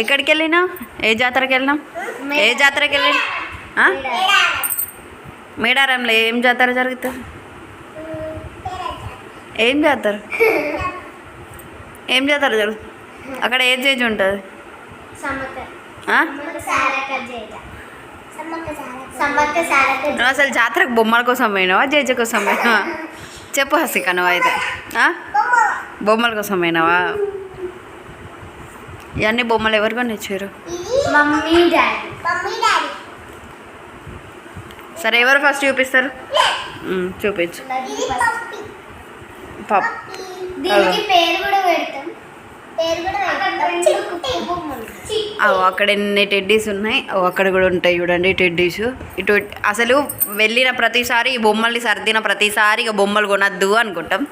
ఎక్కడికి వెళ్ళినావు ఏ జాతరకి వెళ్ళినాం ఏ జాతరకి వెళ్ళి మేడారంలో ఏం జాతర జరుగుతుంది? ఏం జాతర? ఏం జాతర జరుగుతుంది? అక్కడ ఏ చేంజ్ ఉంటుంది? అసలు జాతరకు బొమ్మల కోసం పోయినావా? జేజ కోసం పోయినావా? చెప్పు హసిక నువ్వు అయితే బొమ్మల కోసం పోయినావా? ఇవన్నీ బొమ్మలు ఎవరు కొనిచ్చారు? Mummy daddy. Mummy daddy. సరే ఎవరు ఫస్ట్ చూపిస్తారు? చూపించు. పాప. దీనికి పేరు కూడా పెడతాం. పేరు కూడా పెడతాం. అవు అక్కడ ఎన్ని టెడ్డీస్ ఉన్నాయి? అవు అక్కడ కూడా ఉంటాయి చూడండి టెడ్డీస్ ఇటు అసలు వెళ్ళిన ప్రతిసారి ఈ బొమ్మల్ని సర్దిన ప్రతిసారి ఇక బొమ్మలు కొనద్దు అనుకుంటాం.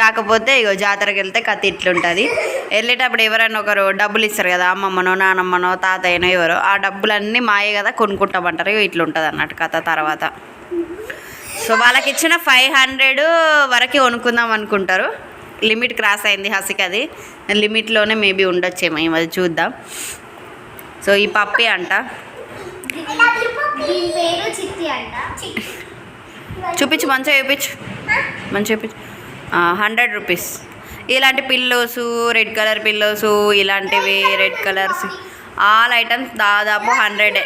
కాకపోతే ఇక జాతరకి వెళ్తే కథ ఇట్లుంటుంది. వెళ్ళేటప్పుడు ఎవరైనా ఒకరు డబ్బులు ఇస్తారు కదా అమ్మమ్మనో నానమ్మనో తాతయ్యనో ఎవరో ఆ డబ్బులన్నీ మాయే కదా కొనుక్కుంటామంటారు. ఇట్లుంటుంది అన్నట్టు కథ తర్వాత. సో వాళ్ళకి ఇచ్చిన ఫైవ్ హండ్రెడ్ వరకు కొనుక్కుందాం అనుకుంటారు. లిమిట్ క్రాస్ అయింది హసిక్ అది. లిమిట్లోనే మేబీ ఉండొచ్చేమో మధ్య చూద్దాం. సో ఈ పప్పి అంట. చూపించు మంచిగా చూపించు. మంచిగా చూపించు. హండ్రెడ్ రూపీస్ ఇలాంటి పిల్లోస్ రెడ్ కలర్ పిల్లోస్ ఇలాంటివి రెడ్ కలర్స్ ఆల్ ఐటమ్స్ దాదాపు హండ్రెడే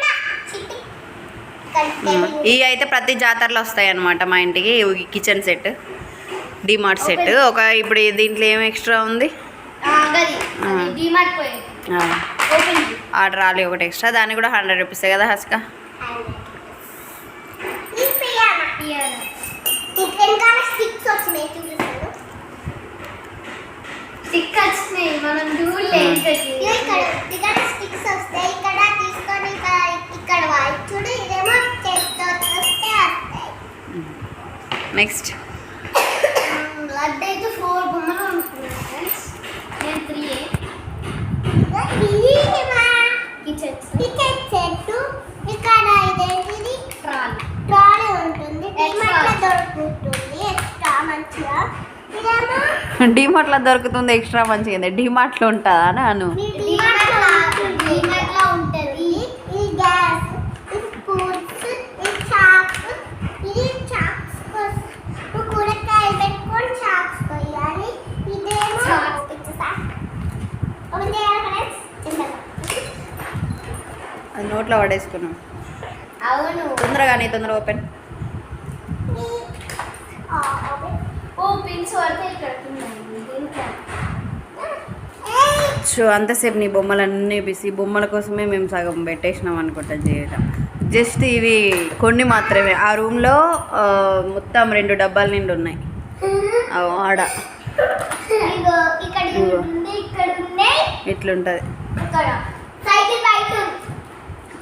ఇవి అయితే ప్రతి జాతరలో వస్తాయి అన్నమాట మా ఇంటికి కిచెన్ సెట్ డిమార్ట్ సెట్ ఒక ఇప్పుడు దీంట్లో ఏం ఎక్స్ట్రా ఉంది? ఆర్డర్ రాలి ఒకటి ఎక్స్ట్రా దానికి కూడా హండ్రెడ్ రూపీస్ కదా హస్క? స్టిక్ వచ్చినాయి మనం చూడలే ఇక్కడ ఇక్కడ స్టిక్స్ వస్తాయి ఇక్కడ తీసుకొని ఇక్కడ ఇక్కడ చూడు ఇదేమో చేతితో వస్తే వస్తాయి నెక్స్ట్ లడ్డు అయితే ఫోర్ బొమ్మలు అనుకున్నాను ఫ్రెండ్స్ నేను త్రీ కిచెన్ కిచెన్ సెట్ ఇక్కడ ఇదేంటిది ట్రాలీ ట్రాలీ ఉంటుంది డిమార్ట్లో దొరుకుతుంది ఎక్స్ట్రా మంచిగా ఇదేమో డిమార్ట్లో దొరుకుతుంది ఎక్స్ట్రా మంచిగా డిమార్ట్లో ఉంటుందా అని అను డిమార్ట్లో డిమార్ట్లో ఉంటుంది ఈ గ్యాస్ ఈ స్పూన్స్ ఈ చాక్స్ ఇది చాక్స్ నువ్వు కూరగాయలు పెట్టుకొని చాక్స్ కొయ్యాలి. ఇదేమో ఇచ్చేసా? ఓపెన్ చేయాలి. ఫ్రెండ్స్ చిన్నగా అది నోట్లో పడేసుకున్నాం అవును. తొందరగా నీ తొందరగా ఓపెన్. పిన్స్ పడితే ఇక్కడ ఉన్నాయి. సో అంతసేపు నీ బొమ్మలన్నీ పిసి బొమ్మల కోసమే మేము సగం పెట్టేసినాం అనుకుంటా చేయటం జస్ట్ ఇవి కొన్ని మాత్రమే. ఆ రూమ్లో మొత్తం రెండు డబ్బాల నిండి ఉన్నాయి. ఆడ. ఇట్లుంటుంది.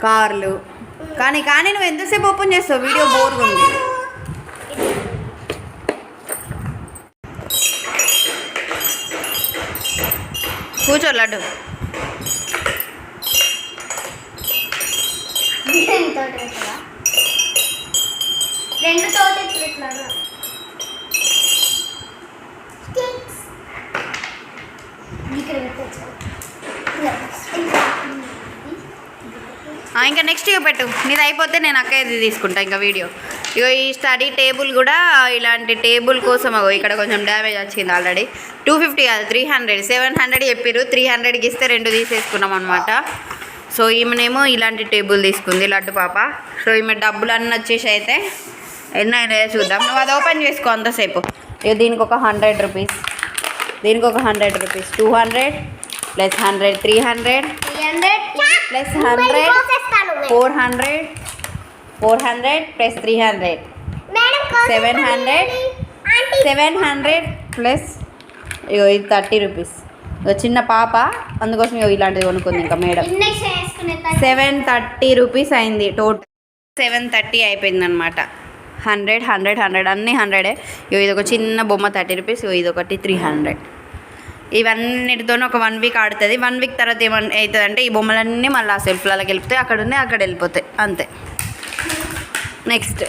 కార్లు. కానీ కానీ నువ్వు ఎంతసేపు ఓపెన్ చేస్తావు? వీడియో బోర్గా ఉంది కూర్చో లడ్డు? రెండు తోటి ఇంకా నెక్స్ట్ ఇక పెట్టు. నీది అయిపోతే నేను అక్క ఇది తీసుకుంటా ఇంకా వీడియో. ఇగో ఈ స్టడీ టేబుల్ కూడా ఇలాంటి టేబుల్ కోసం అగో ఇక్కడ కొంచెం డ్యామేజ్ వచ్చింది ఆల్రెడీ. టూ ఫిఫ్టీ కాదు త్రీ హండ్రెడ్. సెవెన్ హండ్రెడ్ చెప్పారు త్రీ హండ్రెడ్కి ఇస్తే రెండు తీసేసుకున్నాం అనమాట సో ఈమెనేమో ఇలాంటి టేబుల్ తీసుకుంది లడ్డు పాప. సో ఈమె డబ్బులు అన్నీ వచ్చేసి అయితే ఎన్ని అయినాయో చూద్దాం. నువ్వు అది ఓపెన్ చేసుకో అంతసేపు. ఇక దీనికి ఒక హండ్రెడ్ రూపీస్. దీనికి ఒక hundred rupees. Two hundred plus hundred three hundred three hundred plus hundred four hundred four hundred plus three hundred. Seven hundred seven hundred plus ఇగో ఇది థర్టీ రూపీస్. ఇగో చిన్న పాప అందుకోసం ఇగో ఇలాంటిది కొనుక్కుంది ఇంకా మేడం. సెవెన్ థర్టీ రూపీస్ అయింది టోటల్. సెవెన్ థర్టీ అయిపోయింది అనమాట హండ్రెడ్ హండ్రెడ్ హండ్రెడ్ అన్నీ హండ్రెడే. ఇగో ఇది ఒక చిన్న బొమ్మ థర్టీ రూపీస్ ఇగో ఇది ఒకటి త్రీ హండ్రెడ్. ఇవన్నిటితోనే ఒక వన్ వీక్ ఆడుతుంది. వన్ వీక్ తర్వాత ఏమన్ అవుతుంది అంటే ఈ బొమ్మలన్నీ మళ్ళీ ఆ సెల్ఫ్లలోకి వెళ్ళిపోతాయి అక్కడ ఉన్నాయి అక్కడ వెళ్ళిపోతాయి అంతే. నెక్స్ట్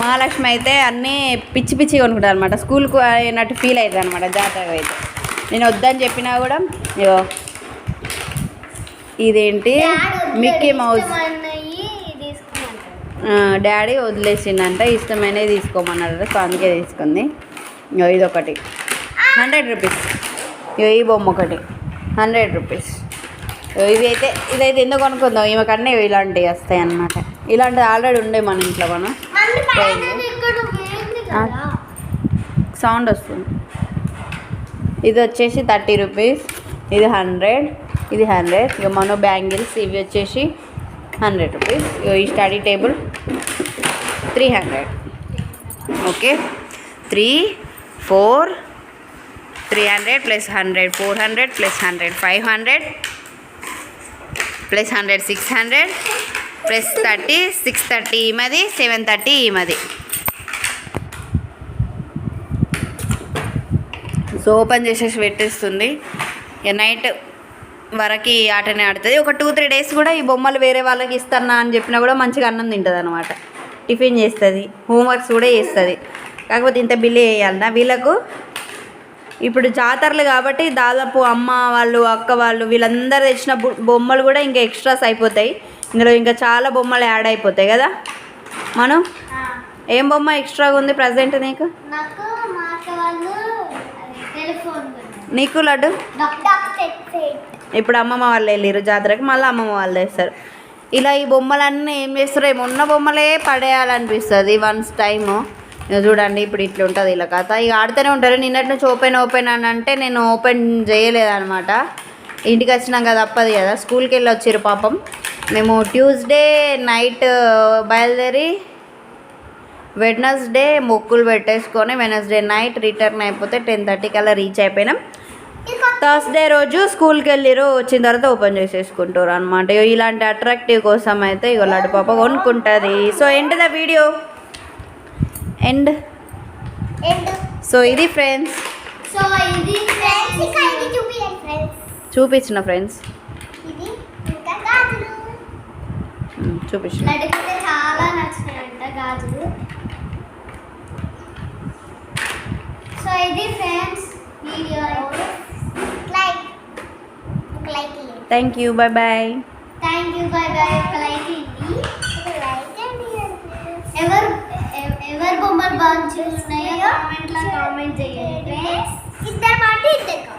మహాలక్ష్మి అయితే అన్నీ పిచ్చి పిచ్చి కొనుక్కుంటారు అనమాట స్కూల్కు అయినట్టు ఫీల్ అవుతుంది అనమాట జాతర అయితే. నేను వద్దని చెప్పినా కూడా ఇగో ఇదేంటి? మిక్కీ మౌస్ డాడీ వదిలేసిండంట ఇష్టమైనవి తీసుకోమన్నాడు సో అందుకే తీసుకుంది. ఇగో ఇది ఒకటి హండ్రెడ్ రూపీస్ ఇగో ఈ బొమ్మ ఒకటి. హండ్రెడ్ రూపీస్ ఇవి అయితే ఇదైతే ఎందుకు కొనుక్కుందాం? ఈమెకన్నీ ఇలాంటివి వస్తాయి అన్నమాట ఇలాంటివి ఆల్రెడీ ఉండే మన ఇంట్లో మనం. సౌండ్ వస్తుంది. ఇది వచ్చేసి థర్టీ రూపీస్. ఇది హండ్రెడ్. ఇది హండ్రెడ్. ఇక మన బ్యాంగిల్స్ ఇవి వచ్చేసి హండ్రెడ్ రూపీస్. ఈ study table three hundred. Okay. Three four three hundred plus hundred. Four hundred plus hundred. Five hundred plus hundred six hundred. Plus thirty six thirty మది seven thirty ఈమది so open చేసేసి పెట్టేస్తుంది. ఇక night వరకు ఈ ఆటనే ఆడుతుంది. ఒక టూ త్రీ డేస్ కూడా ఈ బొమ్మలు వేరే వాళ్ళకి ఇస్తానా అని చెప్పినా కూడా మంచిగా అన్నం తింటుంది అనమాట టిఫిన్ చేస్తుంది హోంవర్క్స్ కూడా చేస్తుంది. కాకపోతే ఇంత బిల్లు వేయాలన్నా వీళ్ళకు ఇప్పుడు జాతరలు కాబట్టి దాదాపు అమ్మ వాళ్ళు అక్క వాళ్ళు వీళ్ళందరూ తెచ్చిన బొమ్మలు కూడా ఇంకా ఎక్స్ట్రాస్ అయిపోతాయి. ఇందులో ఇంకా చాలా బొమ్మలు యాడ్ అయిపోతాయి కదా? మనం ఏం బొమ్మ ఎక్స్ట్రాగా ఉంది ప్రజెంట్ నీకు? నాకు లడ్డు? ఇప్పుడు అమ్మమ్మ వాళ్ళు వెళ్ళారు జాతరకి మళ్ళీ అమ్మమ్మ వాళ్ళు వేస్తారు ఇలా ఈ బొమ్మలన్నీ ఏం చేస్తారు ఏమో ఉన్న బొమ్మలే పడేయాలనిపిస్తుంది వన్స్ టైము చూడండి ఇప్పుడు ఇట్లా ఉంటుంది ఇలా కథ. ఇక ఆడుతూనే ఉంటారు నిన్నటి నుంచి ఓపెన్ ఓపెన్ అని అంటే నేను ఓపెన్ చేయలేదన్నమాట. ఇంటికి వచ్చినాక తప్పదు కదా స్కూల్కి వెళ్ళి వచ్చారు పాపం. మేము ట్యూస్డే నైట్ బయలుదేరి వెడ్నెస్డే మొక్కులు పెట్టేసుకొని వెనస్డే నైట్ రిటర్న్ అయిపోతే టెన్ థర్టీకి అలా రీచ్ అయిపోయినాం. థర్స్డే రోజు స్కూల్కి వెళ్ళిరు వచ్చిన తర్వాత ఓపెన్ చేసేసుకుంటారు అనమాట ఇలాంటి అట్రాక్టివ్ కోసం అయితే ఇగో లడ్డు పాప కొనుక్కుంటుంది. So end the video end so ఇది ఫ్రెండ్స్ సో ఇది ఫ్రెండ్స్ ఇంకా ఇది చూపియండి ఫ్రెండ్స్ చూపించిన ఫ్రెండ్స్ ఇది ఇంకా గాజులు లడ్డుకైతే చాలా నచ్చినాయంట గాజులు. సో ఇది ఫ్రెండ్స్ వీడియో. లైక్. ఒక like thank you bye bye thank you bye bye ఒక లైక్ లైక్ ఎవరు ఎవ- ఎవరు బొమ్మలు బాగా ఉన్నాయో కామెంట్లో కామెంట్ చేయండి. ఇద్దరు.